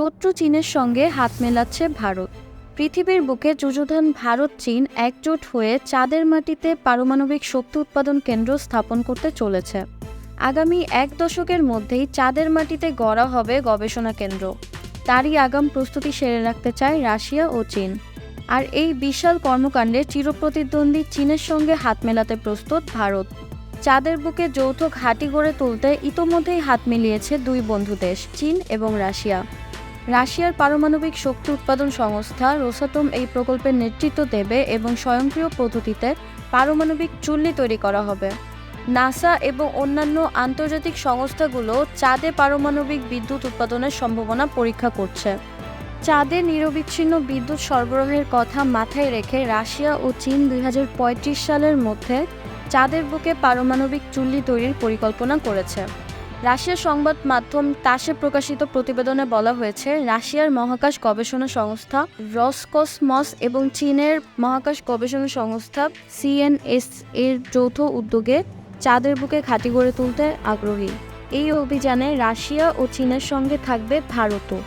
শত্রু চীনের সঙ্গে হাত মেলাচ্ছে ভারত। পৃথিবীর বুকে যুযুধান ভারত চীন একজোট হয়ে চাঁদের মাটিতে পারমাণবিক শক্তি উৎপাদন কেন্দ্র স্থাপন করতে চলেছে। আগামী এক দশকের মধ্যেই চাঁদের মাটিতে গড়া হবে গবেষণা কেন্দ্র। তারই আগাম প্রস্তুতি সেরে রাখতে চায় রাশিয়া ও চীন। আর এই বিশাল কর্মকাণ্ডে চিরপ্রতিদ্বন্দ্বী চীনের সঙ্গে হাত মেলাতে প্রস্তুত ভারত। চাঁদের বুকে যৌথ ঘাঁটি গড়ে তুলতে ইতোমধ্যেই হাত মিলিয়েছে দুই বন্ধু দেশ, চীন এবং রাশিয়া। রাশিয়ার পারমাণবিক শক্তি উৎপাদন সংস্থা রোসাটম এই প্রকল্পের নেতৃত্ব দেবে এবং স্বয়ংক্রিয় পদ্ধতিতে পারমাণবিক চুল্লি তৈরি করা হবে। নাসা এবং অন্যান্য আন্তর্জাতিক সংস্থাগুলো চাঁদে পারমাণবিক বিদ্যুৎ উৎপাদনের সম্ভাবনা পরীক্ষা করছে। চাঁদে নিরবিচ্ছিন্ন বিদ্যুৎ সরবরাহের কথা মাথায় রেখে রাশিয়া ও চীন দুই হাজার পঁয়ত্রিশ সালের মধ্যে চাঁদের বুকে পারমাণবিক চুল্লি তৈরির পরিকল্পনা করেছে। রাশিয়ার সংবাদ মাধ্যম তাসে প্রকাশিত প্রতিবেদনে বলা হয়েছে, রাশিয়ার মহাকাশ গবেষণা সংস্থা রসকসমস এবং চীনের মহাকাশ গবেষণা সংস্থা সিএনএস এর যৌথ উদ্যোগে চাঁদের বুকে খাঁটি গড়ে তুলতে আগ্রহী। এই অভিযানে রাশিয়া ও চীনের সঙ্গে থাকবে ভারতও।